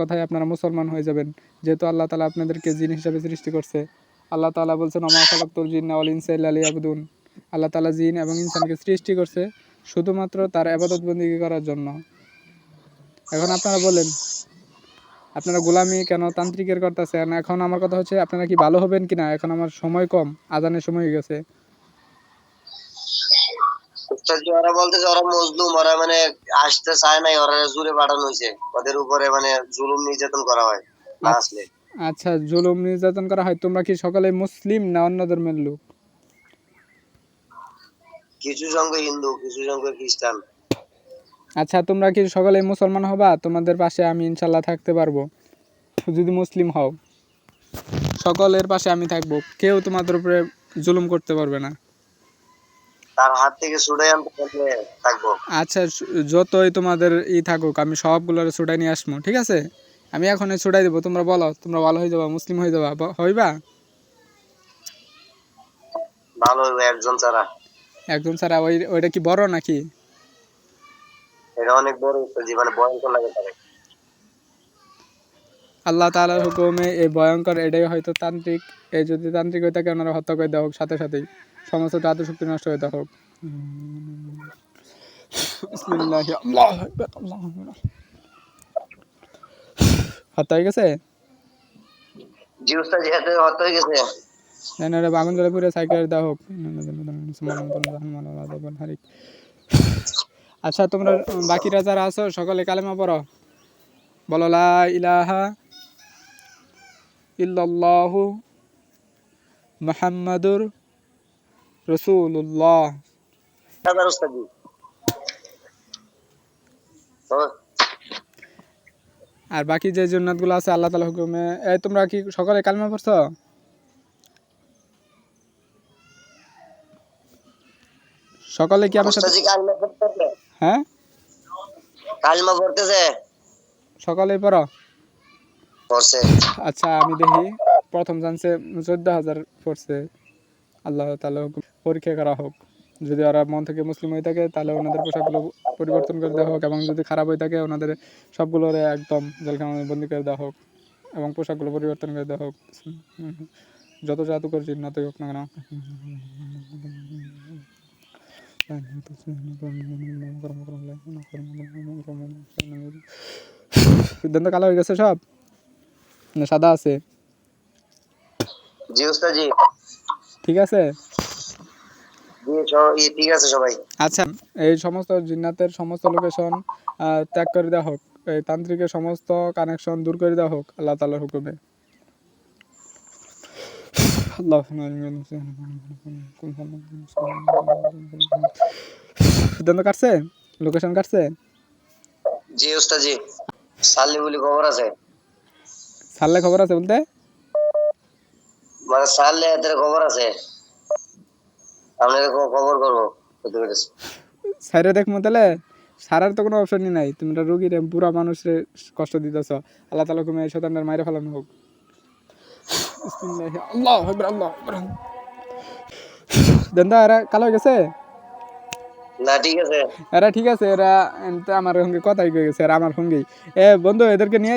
কথায় আপনারা মুসলমান হয়ে যাবেন। যেহেতু আল্লাহ তালা আপনাদেরকে জিন হিসাবে সৃষ্টি করছে। আল্লাহ তালা বলছেন খালাকুল জিন আল ইনসাইল আলী আবুদুন আল্লাহ তালা জিন এবং ইনসানকে সৃষ্টি করছে শুধুমাত্র তার আবাদত বন্দী করার জন্য। এখন আপনারা বলেন, আপনারা গোলামি কেন তান্ত্রিকের করতেছেন? এখন আমার কথা হচ্ছে, আপনারা কি ভালো হবেন কিনা? এখন আমার সময় কম, আজানের সময় হয়ে গেছে। ওরা বলতেছে ওরা মজলুম ওরা মানে আসতে চায় নাই ওরা জুড়ে পাঠানো হয়েছে। ওদের উপরে মানে জুলুম নির্যাতন করা হয় না আসলে। আচ্ছা জুলুম নির্যাতন করা হয়? তোমরা কি সকলে মুসলিম না অন্য ধর্মের লোক? কিছু সংখ্যক হিন্দু কিছু সংখ্যক খ্রিস্টান। আচ্ছা তোমরা কি সকলে মুসলমান হবা? তোমাদের পাশে আমি ইনশাল্লাহ থাকতে পারব। যদি মুসলিম হও। সকলের পাশে আমি থাকব। কেউ তোমাদের উপরে জুলুম করতে পারবে না। তার হাত থেকে আনতে পারলে থাকব। আচ্ছা যতই তোমাদের ই থাকুক আমি সবগুলোর ছুটাই নিয়ে আসব ঠিক আছে? আমি এখন ছুটাই দেবো তোমরা বলো তোমরা ভালো হয়ে যাবা মুসলিম হয়ে যাবা হইবা? ভালো হইবে একজন ছাড়া। একজন ছাড়া ওই ওইটা কি বড় নাকি? এটা অনেক বড় মানে ভয়ঙ্কর লাগে আল্লাহ তাআলার হুকুমে এই ভয়ঙ্কর এটাই হয়তো তান্ত্রিক এই যদি তান্ত্রিক হয়ে থাকে ওনারা হত্যা করে দেওয়া হোক সাথে সাথেই। সমস্ত জাদু শক্তি নষ্ট হয়ে হয়ে গেছে? উস্তাদজি হাতে হয়ে গেছে। সাইকেল হোক। আচ্ছা তোমরা বাকিরা যারা আছো সকলে কালেমা পড়ো। বলো লা ইলাহা ইল্লাল্লাহু মুহাম্মাদুর ও, আর বাকি যে জন্নাতগুলো আছে আল্লাহ তাআলা হুকুমে। এই তোমরা কি সকলে কালেমা পড়ছো? সকলে কি আমার সাথে হ্যাঁ? কালমা পড়তেছে? সকলেই পড়ো? পড়ছে। আচ্ছা আমি দেখি। প্রথম চান্সে চোদ্দ হাজার পড়ছে। আল্লাহ তালা পরীক্ষা করা হোক। যদি ওরা মন থেকে মুসলিম হয়ে থাকে, তাহলে ওনাদের পোশাকগুলো পরিবর্তন করে দেওয়া হোক এবং যদি খারাপ হয়ে থাকে, ওনাদের সবগুলো একদম জেলখানায় বন্দি করে দেওয়া হোক এবং পোশাকগুলো পরিবর্তন করে দেওয়া হোক। যত জাদু করছি নাতই হোক না কেন। সিদ্ধান্ত কালো হয়ে গেছে সব? সাদা আছে? জি ঠিক আছে? জি স- ই, ঠিক আছে সবাই। আচ্ছা। এই সমস্ত জিন্নাতের সমস্ত লোকেশন ত্যাগ করে দেওয়া হোক। এই তান্ত্রিকের সমস্ত কানেকশন দূর করে দেওয়া হোক আল্লাহ তালার হুকুমে। সিদ্ধান্ত কাটছে? লোকেশন কাটছে? জি উস্তাদজি। সাল্লি বলি খবর আছে। ছাড়লে খবর আছে বলতে? মানে এদের খবর আছে? খবর করব। বুঝতে পেরেছি। সাইরে দেখব তাহলে। সারার তো কোনো অপশনই নাই। তোমরা বুড়া মানুষের কষ্ট দিতেছ। আল্লাহ তালা হুকুমে এই শতানটার মাইরে ফেলানো হোক। আল্লাহু দেন্দা এরা কালো হয়ে গেছে? না ঠিক আছে। এরা ঠিক আছে এরা আমার সঙ্গে কথাই কয়ে গেছে এরা আমার সঙ্গেই। এ বন্ধু এদেরকে নিয়ে